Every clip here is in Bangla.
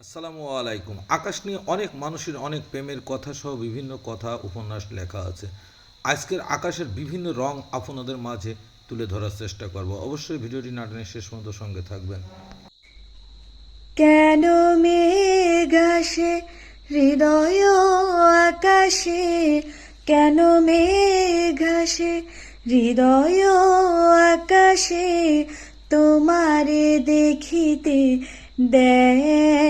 আসসালামু আলাইকুম। আকাশ নিয়ে অনেক মানুষের অনেক প্রেমের কথা সহ বিভিন্ন কথা উপন্যাস লেখা আছে। আজকের আকাশের বিভিন্ন রং আপনাদের মাঝে তুলে ধরার চেষ্টা করব। অবশ্যই ভিডিওটি নাটনের শেষ পর্যন্ত সঙ্গে থাকবেন। কেন মেঘ আসে? হৃদয় আকাশে। কেন মেঘ আসে? হৃদয় আকাশে। তোমারে দেখিতে দেয়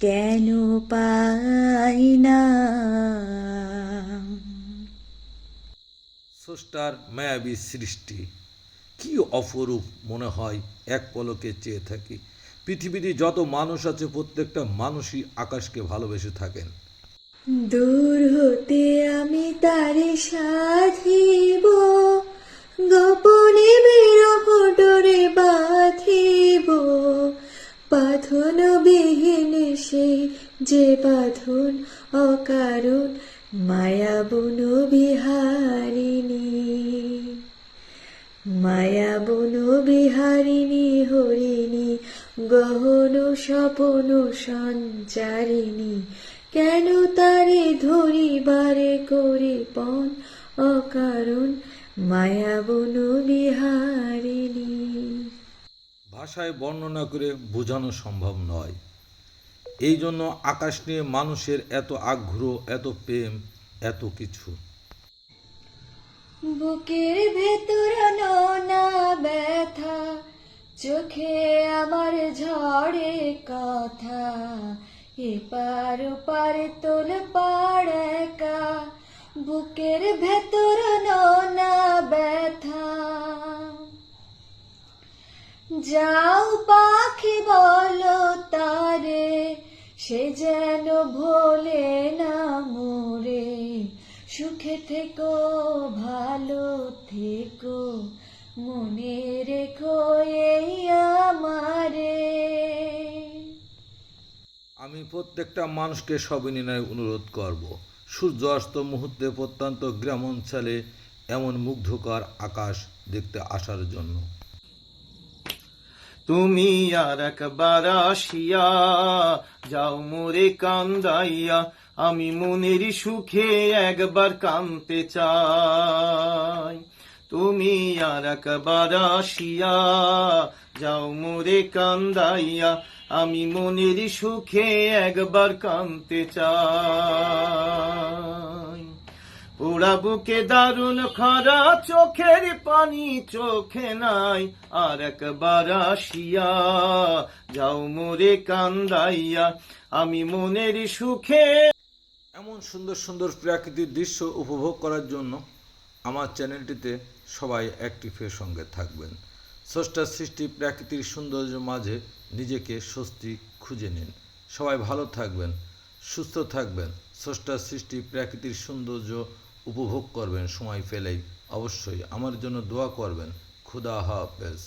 কেন পাই না? স্রষ্টার মায়াবী সৃষ্টি কি অপরূপ মনে হয় এক পলকে চেয়ে থাকি। পৃথিবীতে যত মানুষ আছে প্রত্যেকটা মানুষই আকাশকে ভালোবেসে থাকেন। দূর হতে আমি তারে সাধিব যে বাঁধন অকারণ মায়াবন বিহারিণী। মায়াবন বিহারিণী, হরিণী, গহন স্বপন সঞ্চারিণী, কেন তারে ধরিবারে করে পণ অকারণ মায়াবন বিহারিণী? ভাষায় বর্ণনা করে বোঝানো সম্ভব নয়। এই জন্য আকাশ নিয়ে মানুষের এত আগ্রহ, এত প্রেম, এত কিছু। বুকের ভেতর ব্যথা, চোখে আমার ঝড়ে কথা। এপার ওপার তোল পাড় একা, বুকের ভেতর নোনা ব্যথা। যাও পাখি বলো তারে সে যেন ভোলে না মোরে, সুখে থেকো, ভালো থেকো, মনে রেখো এই আমারে। আমি প্রত্যেকটা মানুষকে সবিনয় অনুরোধ করব সূর্য অস্ত মুহূর্তে প্রত্যন্ত গ্রাম অঞ্চলে এমন মুগ্ধকর আকাশ দেখতে আসার জন্য। তুমি আর একবার আসিয়া যাও মোরে কান্দাইয়া, আমি মনের সুখে একবার কানতে চাই। তুমি আর একবার আসিয়া যাও মোরে কান্দাইয়া, আমি মনের সুখে একবার কানতে চাই। পোড়া বুকে দারুণ খরা, চোখের পানি, চোখে নাই আর একবার আসিয়া। যাও মোরে কান্দাইয়া, আমি মনের সুখে। এমন সুন্দর সুন্দর প্রাকৃতিক দৃশ্য উপভোগ করার জন্য আমার চ্যানেলটিতে সবাই অ্যাক্টিভের সঙ্গে থাকবেন। স্রষ্টার সৃষ্টি প্রাকৃতিক সৌন্দর্য মাঝে নিজেকে স্বস্তি খুঁজে নিন। সবাই ভালো থাকবেন, সুস্থ থাকবেন। স্রষ্টার সৃষ্টি প্রাকৃতিক সৌন্দর্য উপভোগ করবেন সময় পেলেই অবশ্যই। আমার জন্য দোয়া করবেন। খুদা হাফেজ।